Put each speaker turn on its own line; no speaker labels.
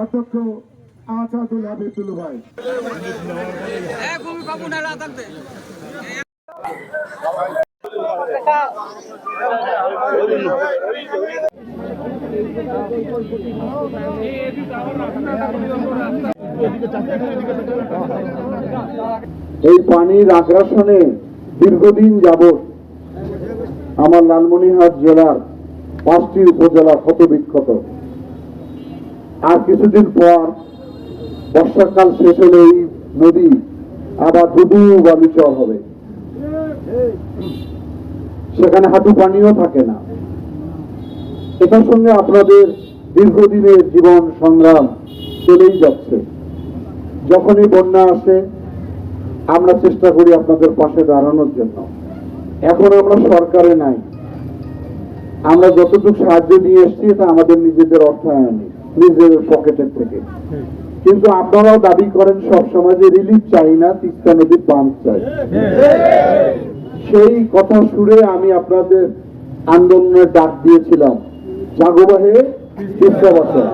অধ্যক্ষ আজাদুল হাবিবুল ভাই। এই পানির আগ্রাসনে দীর্ঘদিন যাবৎ আমার লালমনিরহাট জেলার পাঁচটি উপজেলা ক্ষত বিক্ষত আর কিছুদিন পর বর্ষাকাল শেষ হলে এই নদী আবার দুদু বালুচর হবে। সেখানে হাঁটু পানিও থাকে না। এটার সঙ্গে আপনাদের দীর্ঘদিনের জীবন সংগ্রাম চলেই যাচ্ছে। যখনই বন্যা আসে আমরা চেষ্টা করি আপনাদের পাশে দাঁড়ানোর জন্য। এখন আমরা সরকারে নাই। আমরা যতটুকু সাহায্য নিয়ে এসেছি, এটা আমাদের নিজেদের অর্থায়নে, নিজের পকেটের থেকে। কিন্তু আপনারাও দাবি করেন সব সময় যে রিলিফ চাই না, তিস্তা নদীর বাঁধ চাই। সেই কথা শুনে আমি আপনাদের আন্দোলনের ডাক দিয়েছিলাম। জাগোবাহে তিস্তা বছর